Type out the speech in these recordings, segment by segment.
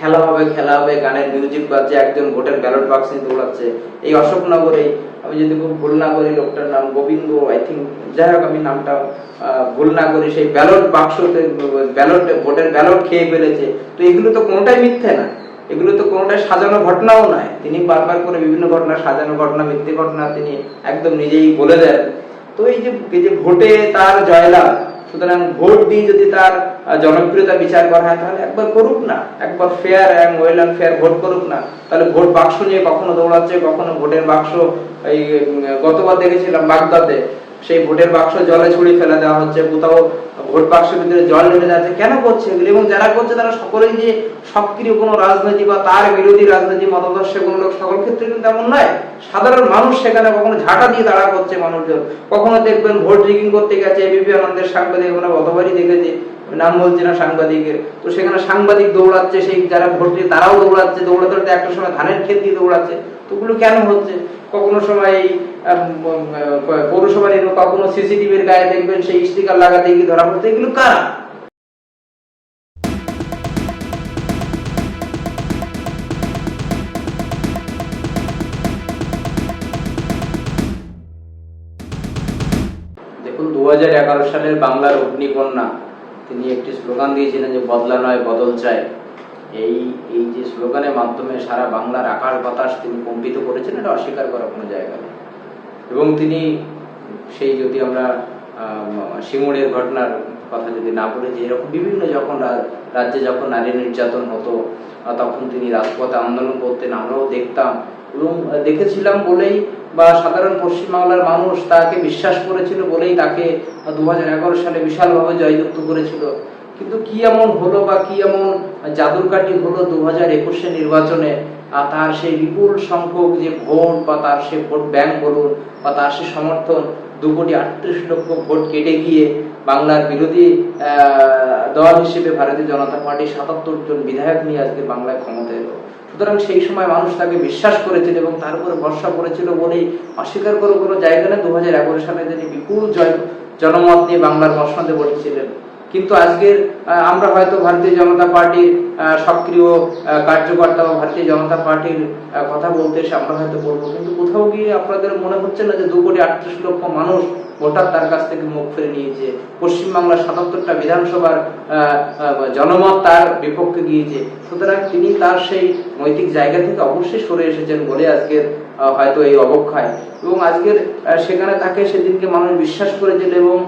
খেলা হবে খেলা হবে, গানের মিউজিক বাজছে, একজন ভোটের ব্যালট বাক্স দৌড়াচ্ছে। এই অশোকনগরে আমি যদি খুব ভুল না করি, লোকটার নাম গোবিন্দ আই থিঙ্ক যাই হোক, আমি নামটা ভুল না করি, সেই ব্যালট বাক্সতে ব্যালট ভোটের ব্যালট খেয়ে ফেলেছে। তো এগুলো তো কোনোটাই মিথ্যে না। এগুলো তো কোনোটাই সাজানো ঘটনাও নয়। তিনি বারবার করে বিভিন্ন ঘটনা, সাজানো ঘটনা, মিথ্যে ঘটনা তিনি একদম নিজেই বলে দেন। তো এই যে ভোটে তার জয়লাভ সুতরাং ভোট দিয়ে যদি তার জনপ্রিয়তা বিচার করা হয়, তাহলে একবার করুক না। একবার fair and well and fair vote করুক না। তাহলে ভোট বাক্স নিয়ে কখনো দৌড়াচ্ছে, কখনো ভোটের বাক্স এই গতবার দেখেছিলাম বাগদাদে। সেই ভোটের বাক্স জলে ছুড়ে ফেলে দেওয়া হচ্ছে, কোথাও ভোট বাক্সের ভিতরে জল নেমে যাচ্ছে। কেন করছে এগুলো? এবং যারা করছে, তারা সকলেই যে সক্রিয় কোনো রাজনীতি বা তার বিরোধী রাজনীতি, মতাদর্শে কোনো লোক, সকল ক্ষেত্রে কিন্তু এমন নয়। সাধারণ মানুষ সেখানে কখনো ঝাঁটা দিয়ে দাঁড়া করছে মানুষজন। কখনো দেখবেন ভোট রিগিং করতে গেছে এবিপি আনন্দের সাংবাদিক, আমরা গতবারই দেখেছি, নাম বলছি না সাংবাদিকের। তো সেখানে সাংবাদিক দৌড়াচ্ছে, সেই যারা ভোট দিয়ে তারাও দৌড়াচ্ছে, দৌড়াতে একটা সময় ধানের ক্ষেত দিয়ে দৌড়াচ্ছে। তো ওগুলো কেন হচ্ছে? কখনো সময় পৌরসভা নির্বাচন কখনো সিসিটিভির গায়ে দেখবেন, সেই স্টিকার লাগাতে গিয়ে ধরা পড়ছে এগুলো কারা? দেখুন দু হাজার এগারো সালের বাংলার অগ্নিকন্যা, তিনি একটি স্লোগান দিয়েছিলেন যে বদলা নয়, বদল চায় এই এই যে স্লোগানের মাধ্যমে সারা বাংলার আকাশ বাতাস তিনি কম্পিত করেছেন, এটা অস্বীকার করার কোনো জায়গা নেই। এবং তিনি সেই যদি আমরা আম, সিঙ্গুরের ঘটনার কথা যদি না বলে যে এরকম বিভিন্ন যখন রাজ্যে যখন নারী নির্যাতন হতো তখন তিনি রাজপথে আন্দোলন করতেন আমরাও দেখতাম এবং দেখেছিলাম বলেই বা সাধারণ পশ্চিমবাংলার মানুষ তাকে বিশ্বাস করেছিল বলেই তাকে দু হাজার এগারো সালে বিশালভাবে জয়যুক্ত করেছিল। কিন্তু কি এমন হলো বা কি এমন জাদুরকাঠি হলো দু হাজার একুশে নির্বাচনে? আর তার সেই বিপুল সংখ্যক যে ভোট বা তার সে ভোট ব্যাংক বলুন বা তার সে সমর্থন, দু কোটি আটত্রিশ লক্ষ ভোট কেটে গিয়ে বাংলার বিরোধী দল হিসেবে ভারতীয় জনতা পার্টি সাতাত্তর জন বিধায়ক নিয়ে আজকে বাংলায় ক্ষমতা এলো। সুতরাং সেই সময় মানুষ তাকে বিশ্বাস করেছিল এবং তার উপরে ভরসা করেছিল বলেই অস্বীকার করে কোনো জায়গা নেই। দু হাজার এগারো সালে তিনি বিপুল জয় জনমত নিয়ে বাংলার মসনদে বসেছিলেন। কিন্তু আজকের আমরা হয়তো ভারতীয় জনতা পার্টির সক্রিয় কার্যকর্তা বা ভারতীয় জনতা পার্টির কথা বলতে এসে আমরা হয়তো বলব। কিন্তু কোথাও গিয়ে আপনাদের মনে হচ্ছে না যে দু কোটি আটত্রিশ লক্ষ মানুষ ভোটার তার কাছ থেকে মুখ ফিরে নিয়েছে? পশ্চিমবাংলার সাতাত্তরটা বিধানসভার জনমত তার বিপক্ষে গিয়েছে। সুতরাং তিনি তার সেই নৈতিক জায়গা থেকে অবশ্যই সরে এসেছেন বলে আজকের হয়তো এই অবক্ষয়। এবং আজকের সেখানে তাকে সেদিনকে মানুষ বিশ্বাস করেছিল এবং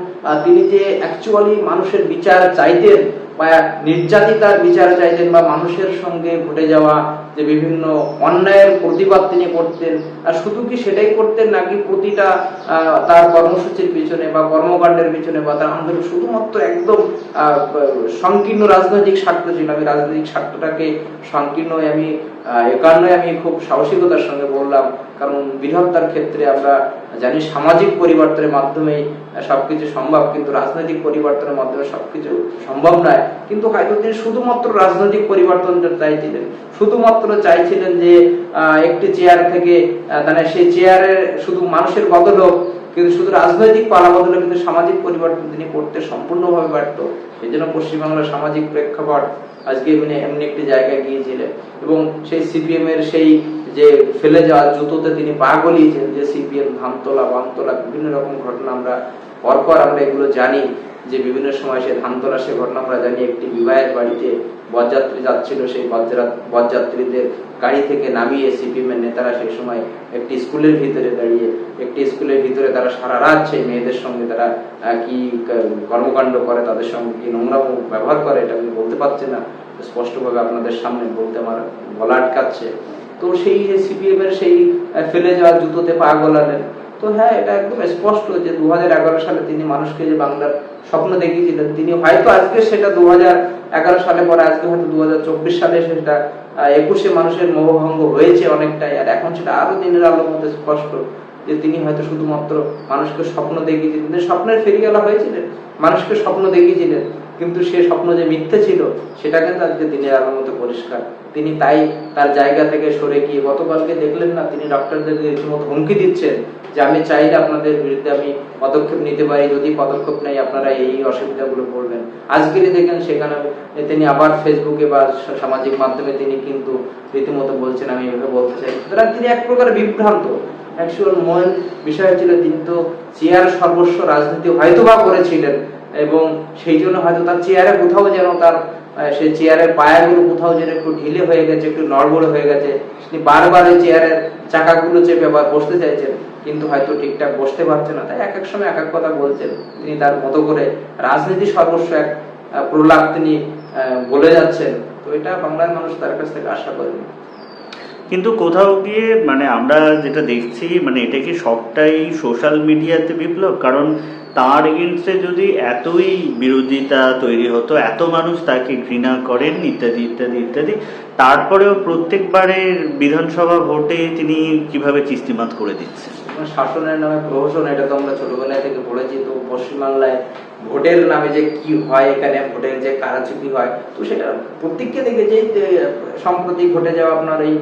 তিনি যে অ্যাকচুয়ালি মানুষের বিচার চাইতেন বা নির্যাতিতার বিচার চাইতেন বা মানুষের সঙ্গে ঘটে যাওয়া যে বিভিন্ন অন্যায়ের প্রতিবাদ তিনি করতেন, আর শুধু কি সেটাই করতেন নাকি প্রতিটা তার কর্মসূচির পিছনে বা কর্মকাণ্ডের পিছনে বা তার আন্দোলন, শুধুমাত্র একদম সংকীর্ণ রাজনৈতিক স্বার্থ ছিল। আমি রাজনৈতিক স্বার্থটাকে সংকীর্ণ আমি এ কারণে আমি খুব সাহসিকতার সঙ্গে বললাম কারণ বৃহত্তর ক্ষেত্রে আমরা জানি সামাজিক পরিবর্তনের মাধ্যমেই আহ, সবকিছু সম্ভব কিন্তু রাজনৈতিক পরিবর্তনের মাধ্যমে সবকিছু সম্ভব নয়। কিন্তু হয়তো তিনি শুধুমাত্র রাজনৈতিক পরিবর্তন চাইছিলেন। শুধুমাত্র চাইছিলেন যে একটি চেয়ার থেকে মানে সেই চেয়ারে শুধু মানুষের বদল হোক কিন্তু শুধু রাজনৈতিক পালা বদলে কিন্তু সামাজিক পরিবর্তন তিনি করতে সম্পূর্ণভাবে ব্যর্থ। সেই জন্য পশ্চিমবাংলার সামাজিক প্রেক্ষাপট আজকে এমনি এমনি একটি জায়গায় গিয়েছিলেন। এবং সেই সিপিএম এর সেই যে ফেলে যাওয়া জুতোতে তিনি পা গলিয়েছেন যে সিপিএম ধানতলা বামতলা, বিভিন্ন রকম ঘটনা আমরা পরপর আমরা এগুলো জানি, যে বিভিন্ন সময় সে ধানতলা সে ঘটনা আমরা জানি, একটি বিবাহের বাড়িতে বরযাত্রী যাচ্ছিল, সেই বরযাত- বরযাত্রীদের গাড়ি থেকে নামিয়ে সিপিএম এর নেতারা সেই সময় একটি স্কুলের ভিতরে দাঁড়িয়ে, একটি স্কুলের ভিতরে তারা সারা রাত সেই মেয়েদের সঙ্গে তারা কি কর্মকাণ্ড করে, তাদের সঙ্গে কি নোংরা ব্যবহার করে, এটা আমি বলতে পারছি না। স্পষ্টভাবে আপনাদের সামনে বলতে আমার গলা আটকাচ্ছে। তো সেই সিপিএম এর সেই ফেলে যাওয়া জুতোতে পা গলালেন। তো হ্যাঁ এটা একদম স্পষ্ট যে দু হাজার এগারো সালে তিনি মানুষকে যে বাংলার স্বপ্ন দেখিয়েছিলেন, তিনি হয়তো আজকে সেটা দু হাজার এগারো সালে পরে, আজকে হয়তো দু হাজার চব্বিশ সালে সেটা একুশে মানুষের মোহভঙ্গ হয়েছে অনেকটাই, আর এখন সেটা আরও দিনের আলোর মধ্যে স্পষ্ট যে তিনি হয়তো শুধুমাত্র মানুষকে স্বপ্ন দেখিয়েছিলেন। স্বপ্নের ফেরিওয়ালা হয়েছিলেন, মানুষকে স্বপ্ন দেখিয়েছিলেন। কিন্তু সে স্বপ্ন যে মিথ্যে ছিল সেটা কিন্তু আজকে দিনের আলোর মতো পরিষ্কার। তিনি তাই তার জায়গা থেকে সরে গিয়ে গতকালকে দেখলেন না, তিনি ডক্টরদের রীতিমতো হুমকি দিচ্ছেন যে আমি চাইলে আপনাদের বিরুদ্ধে আমি পদক্ষেপ নিতে পারি, যদি পদক্ষেপ নেই আপনারা এই অসুবিধাগুলো পড়বেন আজকেরই দেখেন সেখানে তিনি আবার ফেসবুকে বা সামাজিক মাধ্যমে তিনি কিন্তু রীতিমতো বলছেন, আমি এভাবে বলতে চাই। সুতরাং তিনি এক প্রকার বিভ্রান্ত। অ্যাকচুয়াল মূল বিষয় ছিল তিনি তো চেয়ার সর্বস্ব রাজনীতি হয়তোবা করেছিলেন এবং সেই জন্য হয়তো তার চেয়ারে কোথাও যেন তার সেই চেয়ারের পায়াগুলো কোথাও যেন একটু ঢিলে হয়ে গেছে, একটু নড়বড়ে হয়ে গেছে। তিনি বারবার এই চেয়ারের চাকাগুলো চেপে আবার বসতে চাইছেন, কিন্তু হয়তো ঠিকঠাক বসতে পারছে না। তাই এক এক সময় এক এক কথা বলছেন। তিনি তার মতো করে রাজনীতি সর্বস্ব এক প্রলাপ তিনি বলে যাচ্ছেন। তো এটা বাংলার মানুষ তার কাছ থেকে আশা করেনি। কিন্তু কোথাও গিয়ে মানে আমরা যেটা দেখছি মানে এটা কি সবটাই সোশ্যাল মিডিয়াতে বিপ্লব? কারণ তার এগেনস্টে যদি এতই বিরোধিতা তৈরি হতো, এত মানুষ তাকে ঘৃণা করেন, ইত্যাদি ইত্যাদি ইত্যাদি তারপরেও প্রত্যেকবারের বিধানসভা ভোটে তিনি কীভাবে চিস্তিমাত করে দিচ্ছেন? শাসনের নামে প্রহসন, এটা তো আমরা ছোটবেলায় থেকে পড়েছি, তো পশ্চিমবাংলায় ভোটের নামে যে কি হয়, এখানে ভোটের যে কারাচুপি হয়, তো সেটা প্রত্যেককে দেখে যে সম্প্রতি ঘটে যাওয়া আপনার এই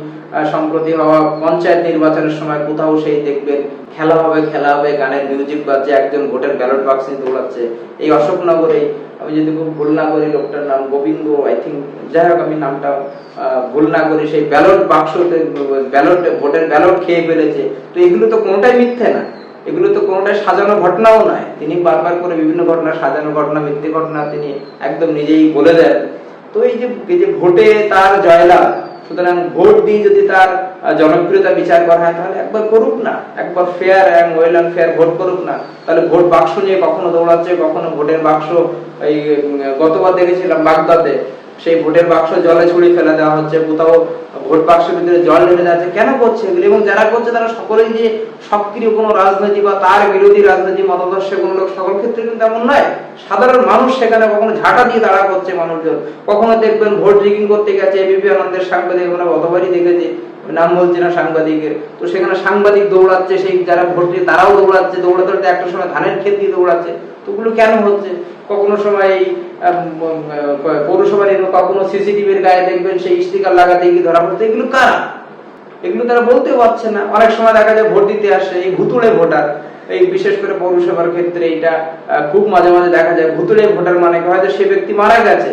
সম্প্রতি হওয়া পঞ্চায়েত নির্বাচনের সময় কোথাও সেই দেখবেন, খেলা হবে খেলা হবে, গানের মিউজিক বাজছে, একজন ভোটের ব্যালট বাক্স নিয়ে দৌড়াচ্ছে। এই অশোকনগরে আমি যদি ভুল না করি, লোকটার নাম গোবিন্দ আই থিঙ্ক যাই হোক, আমি নামটা ভুল না করি, সেই ব্যালট বাক্সতে ব্যালট ভোটের ব্যালট খেয়ে ফেলেছে। তো এগুলো তো কোনোটাই মিথ্যে না। এগুলো তো কোনোটাই সাজানো ঘটনাও নয়। তিনি বারবার করে বিভিন্ন ঘটনা, সাজানো ঘটনা, মিথ্যে ঘটনা তিনি একদম নিজেই বলে দেন। তো এই যে ভোটে তার জয়লাভ সুতরাং ভোট দিয়ে যদি তার জনপ্রিয়তা বিচার করা হয়, তাহলে একবার করুক না। একবার fair and well and fair vote করুক না। তাহলে ভোট বাক্স নিয়ে কখনো দৌড়াচ্ছে, কখনো ভোটের বাক্স, এই গতবার দেখেছিলাম বাগদাতে সেই ভোটের বাক্স জলে ছুড়ে ফেলে দেওয়া হচ্ছে, কোথাও ভোট বাক্সের ভিতরে জল নেমে যাচ্ছে। কেন করছে এগুলো? এবং যারা করছে, তারা সকলেই যে সক্রিয় কোনো রাজনীতি বা তার বিরোধী রাজনীতি মতাদর্শে কোনো লোক, সকল ক্ষেত্রে কিন্তু এমন নয়। সাধারণ মানুষ সেখানে কখনো ঝাঁটা দিয়ে দাঁড়া করছে মানুষজন। কখনো দেখবেন ভোট রিগিং করতে গেছে এবিপি আনন্দের সাংবাদিক, আমরা গতবারই দেখেছি, নাম বলছি না সাংবাদিকের। তো সেখানে সাংবাদিক দৌড়াচ্ছে, সেই যারা ভোট দিয়ে তারাও দৌড়াচ্ছে দৌড়াতে একটা সময় ধানের ক্ষেত দিয়ে দৌড়াচ্ছে। তো ওগুলো কেন হচ্ছে? কখনো সময় এই কখনো সিসিটিভির গায়ে দেখবেন সেই স্টিকার লাগাতে গিয়ে ধরা পড়তে এগুলো কারা? এগুলো তারা বলতে পারছে না। অনেক সময় দেখা যায় ভোট দিতে আসে, এই ভুতুড়ে ভোটার। এই বিশেষ করে পৌরসভার ক্ষেত্রে এটা খুব মাঝে মাঝে দেখা যায়। ভুতুড়ে ভোটার মানে হয়তো সে ব্যক্তি মারা গেছে।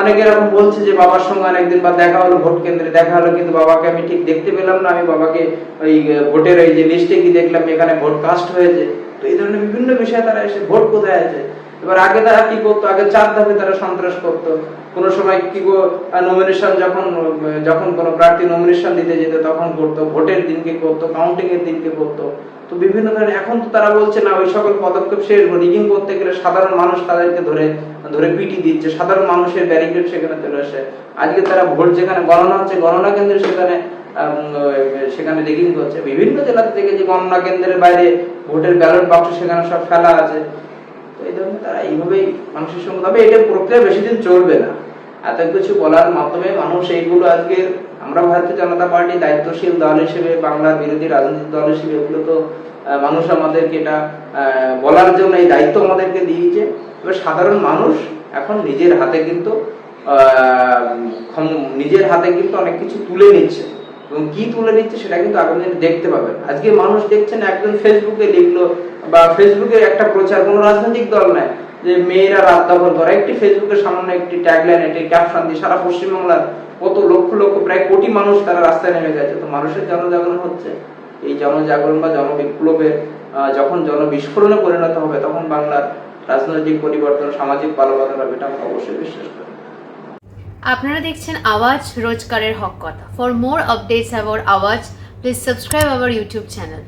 অনেকে এরকম বলছে যে বাবার সঙ্গে অনেকদিন বা দেখা হলো, ভোট কেন্দ্রে দেখা হলো, কিন্তু বাবাকে আমি ঠিক দেখতে পেলাম না। আমি বাবাকে ওই ভোটের এই যে লিস্টে কি দেখলাম এখানে ভোট কাস্ট হয়েছে। তো এই ধরনের বিভিন্ন বিষয়ে তারা এসে ভোট কোথায় আছে? এবার আগে তারা কি করতো? আগে চার ধাপে তারা সন্ত্রাস করতো। কোনো সময় কি নমিনেশন যখন যখন কোনো প্রার্থী নমিনেশন দিতে যেত, তখন করতো। ভোটের দিনকে করতো কাউন্টিং এর দিনকে করতো। তো বিভিন্ন ধরনের, এখন তো তারা বলছে, না, ওই সকল পদক্ষেপ শেষ রিগিং করতে গেলে সাধারণ মানুষ তাদেরকে ধরে ধরে পিটি দিচ্ছে। সাধারণ মানুষের ব্যারিকেড সেখানে চলে আসে। আজকে তারা ভোট যেখানে, গণনা হচ্ছে, গণনা কেন্দ্রে সেখানে সেখানে রিগিং করছে। বিভিন্ন জেলা থেকে যে গণনা কেন্দ্রের বাইরে ভোটের ব্যালট বাক্স সেখানে সব ফেলা আছে। তো এই ধরনের তারা এইভাবেই মানুষের সঙ্গে, তবে এটা প্রক্রিয়া বেশি দিন চলবে না। এত কিছু বলার মাধ্যমে মানুষ এইগুলো আজকে আমরা ভারতীয় জনতা পার্টি দায়িত্বশীল দল হিসেবে বাংলার বিরোধী রাজনৈতিক দল হিসেবে এগুলো তো মানুষ আমাদেরকে এটা বলার জন্য এই দায়িত্ব আমাদেরকে দিয়েছে। এবার সাধারণ মানুষ এখন নিজের হাতে কিন্তু নিজের হাতে কিন্তু অনেক কিছু তুলে নিচ্ছে। এবং কি তুলে নিচ্ছে সেটা কিন্তু আগামী দিনে দেখতে পাবেন। আজকে মানুষ দেখছেন একজন ফেসবুকে লিখলো বা ফেসবুকে একটা প্রচার, কোনো রাজনৈতিক দল নাই যে মেয়েরা রাত দখল করা। একটি ফেসবুকের সামান্য একটি ট্যাগলাইন একটি ক্যাপশন দিয়ে সারা পশ্চিমবাংলার কত লক্ষ লক্ষ, প্রায় কোটি মানুষ তারা রাস্তায় নেমে গেছে। তো মানুষের জনজাগরণ হচ্ছে। এই জনজাগরণ বা জনবিপ্লবের যখন জনবিস্ফোরণে পরিণত হবে, তখন বাংলার রাজনৈতিক পরিবর্তন, সামাজিক পালবদল হবে এটা আমরা অবশ্যই বিশ্বাস করি। আপনারা দেখছেন আওয়াজ রোজকারের হক কথা। For more updates about Awaaz please subscribe our YouTube channel